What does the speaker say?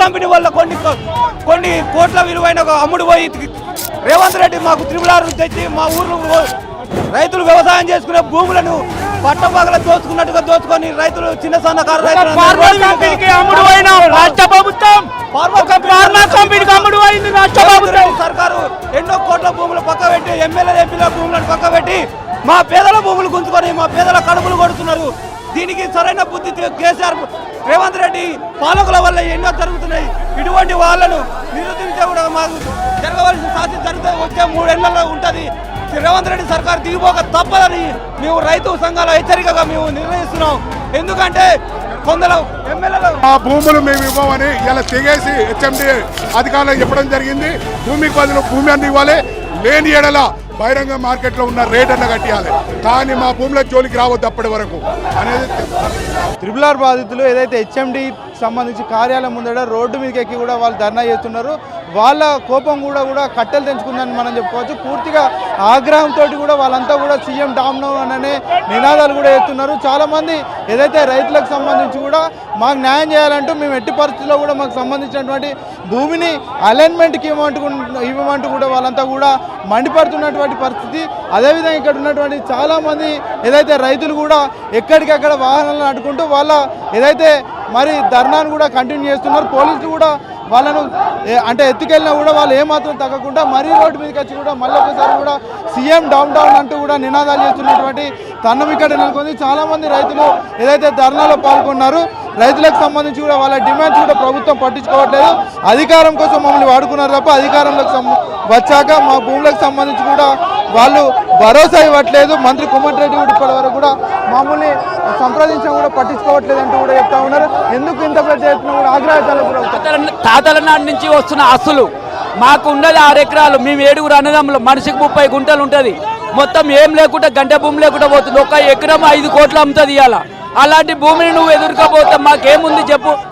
Company వల్ల కొన్ని కొన్ని కోట్ల విలువైన ఒక అమ్ముడు పోయి రేవంత్ రెడ్డి మాకు త్రిపులారు తెచ్చి మా ఊర్లో రైతులు వ్యవసాయం చేసుకునే భూములను పట్టపగల దోచుకున్నట్టుగా దోచుకొని రైతులు చిన్న సన్నకారు రైతులు రాష్ట్ర ప్రభుత్వం. మా పేదల కడుపులు కొడుతున్నారు. దీనికి సరైన బుద్ధి కేసీఆర్ రేవంత్ రెడ్డి పాలకుల వల్ల ఎన్నో జరుగుతున్నాయి. ఇటువంటి వాళ్ళను నిరుద్ధించే కూడా మాకు జరగవలసిన సాధ్యం జరిగితే వచ్చే మూడేళ్ళలో ఉంటుంది. రేవంత్ రెడ్డి సర్కార్ దిగిపోక తప్పదని మేము రైతు సంఘాల హెచ్చరికగా మేము నిర్ణయిస్తున్నాం. ఎందుకంటే కొందరు ఎమ్మెల్యేలు ఆ భూములు మేము ఇవ్వమని ఇలా తెగేసి హెచ్ఎండి అధికారులకు చెప్పడం జరిగింది. భూమి బదులు భూమి అన్ని ఇవ్వాలి. లేని ఎడల బహిరంగ మార్కెట్లో ఉన్న రేట్ అన్న కట్టియాలి. కానీ మా భూముల జోలికి రావద్దు అప్పటి వరకు. అనేది త్రిబుల్ ఆర్ బాధితులు ఏదైతే హెచ్ఎండి సంబంధించి కార్యాలయం ముందర రోడ్డు మీదకి ఎక్కి కూడా వాళ్ళు ధర్నా చేస్తున్నారు. వాళ్ళ కోపం కూడా కూడా కట్టెలు తెంచుకుందని మనం చెప్పుకోవచ్చు. పూర్తిగా ఆగ్రహంతో కూడా వాళ్ళంతా కూడా సీఎం డామ్ డౌన్ అనే నినాదాలు కూడా చేస్తున్నారు. చాలామంది ఏదైతే రైతులకు సంబంధించి కూడా మాకు న్యాయం చేయాలంటూ మేము ఎట్టి పరిస్థితుల్లో కూడా మాకు సంబంధించినటువంటి భూమిని అలైన్మెంట్కి ఇవ్వమంటూ ఇవ్వమంటూ కూడా వాళ్ళంతా కూడా మండిపడుతున్నటువంటి పరిస్థితి. అదేవిధంగా ఇక్కడ ఉన్నటువంటి చాలామంది ఏదైతే రైతులు కూడా ఎక్కడికక్కడ వాహనాలను అడ్డుకుంటూ వాళ్ళ ఏదైతే మరి ధర్నాను కూడా కంటిన్యూ చేస్తున్నారు. పోలీసులు కూడా వాళ్ళను అంటే ఎత్తుకెళ్ళినా కూడా వాళ్ళు ఏమాత్రం తగ్గకుండా మరీ రోడ్డు మీదకి వచ్చి కూడా మళ్ళీ ఒకసారి కూడా సీఎం డౌన్ డౌన్ అంటూ కూడా నినాదాలు చేస్తున్నటువంటి తన్నం ఇక్కడ నెలకొంది. చాలామంది రైతులు ఏదైతే ధర్నాలో పాల్గొన్నారు రైతులకు సంబంధించి కూడా వాళ్ళ డిమాండ్స్ కూడా ప్రభుత్వం పట్టించుకోవట్లేదు. అధికారం కోసం మమ్మల్ని వాడుకున్నారు తప్ప అధికారంలోకి వచ్చాక మా భూములకు సంబంధించి కూడా వాళ్ళు భరోసా ఇవ్వట్లేదు. మంత్రి రెడ్డి కూడా ఇప్పటి వరకు కూడా మమ్మల్ని సంప్రదించడం కూడా పట్టించుకోవట్లేదు అంటూ కూడా చెప్తా ఉన్నారు. ఎందుకు ఇంత పెద్ద ఎత్తున కూడా ఆగ్రహాలు కూడా తాతల తాతల నాటి నుంచి వస్తున్న ఆస్తులు మాకు ఉన్నది ఆరు ఎకరాలు. మేము ఏడుగురు అన్నదమ్ములు. మనిషికి ముప్పై గుంటలు ఉంటుంది. మొత్తం ఏం లేకుండా గంట భూమి లేకుండా పోతుంది. ఒక ఎకరం ఐదు కోట్లు అమ్ముతుంది ఇవాళ. అలాంటి భూమిని నువ్వు ఎదుర్కోపోతే మాకేముంది చెప్పు?